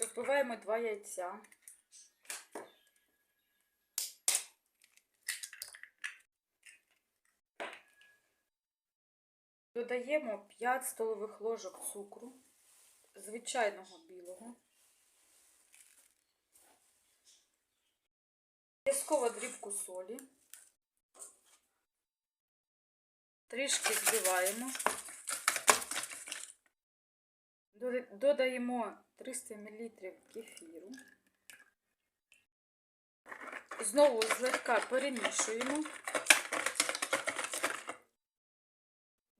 Розбиваємо два яйця. Додаємо 5 столових ложок цукру, звичайного білого. Обов'язково дрібку солі. Трішки збиваємо. Додаємо 300 мл кефіру. Знову злегка перемішуємо.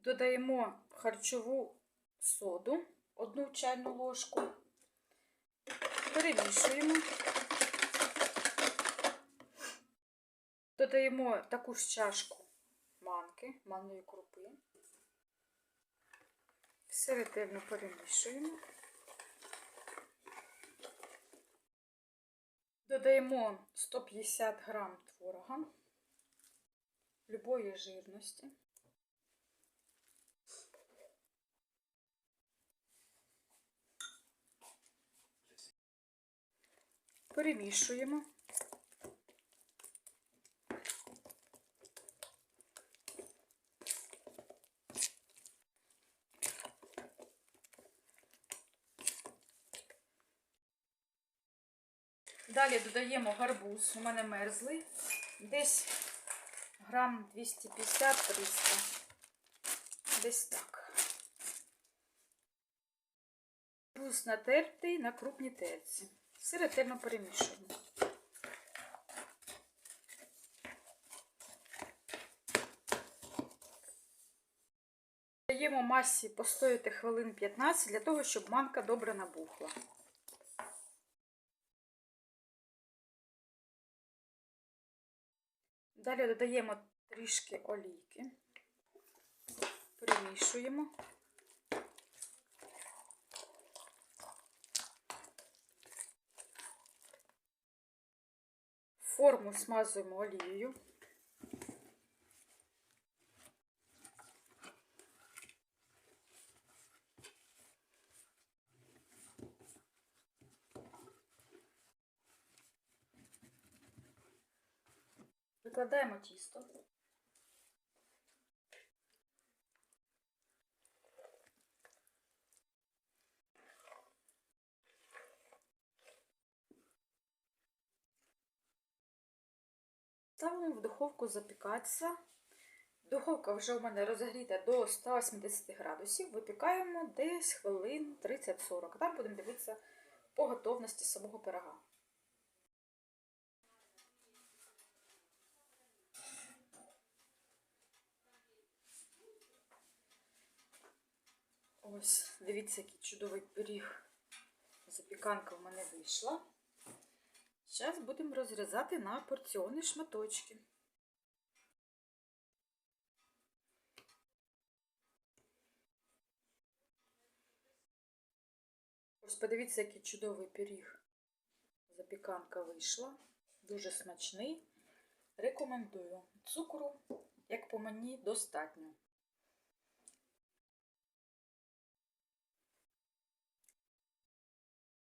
Додаємо харчову соду, одну чайну ложку. Перемішуємо. Додаємо таку ж чашку манки, манної крупи. Все ретельно перемішуємо. Додаємо 150 грам творога любої жирності. Перемішуємо. Далі додаємо гарбуз, у мене мерзлий, десь грам 250-300. Десь так. Гарбуз натертий на крупній терці. Все ретельно перемішуємо. Даємо масі постояти хвилин 15 для того, щоб манка добре набухла. Далі додаємо трішки олійки, перемішуємо. Форму смазуємо олією. Викладаємо тісто. Ставимо в духовку запікатися. Духовка вже у мене розігріта до 180 градусів. Випікаємо десь хвилин 30-40. Там будемо дивитися по готовності самого пирога. Ось, дивіться, який чудовий пиріг. Запіканка в мене вийшла. Зараз будемо розрізати на порціони шматочки. Ось подивіться, який чудовий пиріг. Запіканка вийшла. Дуже смачний. Рекомендую. Цукру, як по мені, достатньо.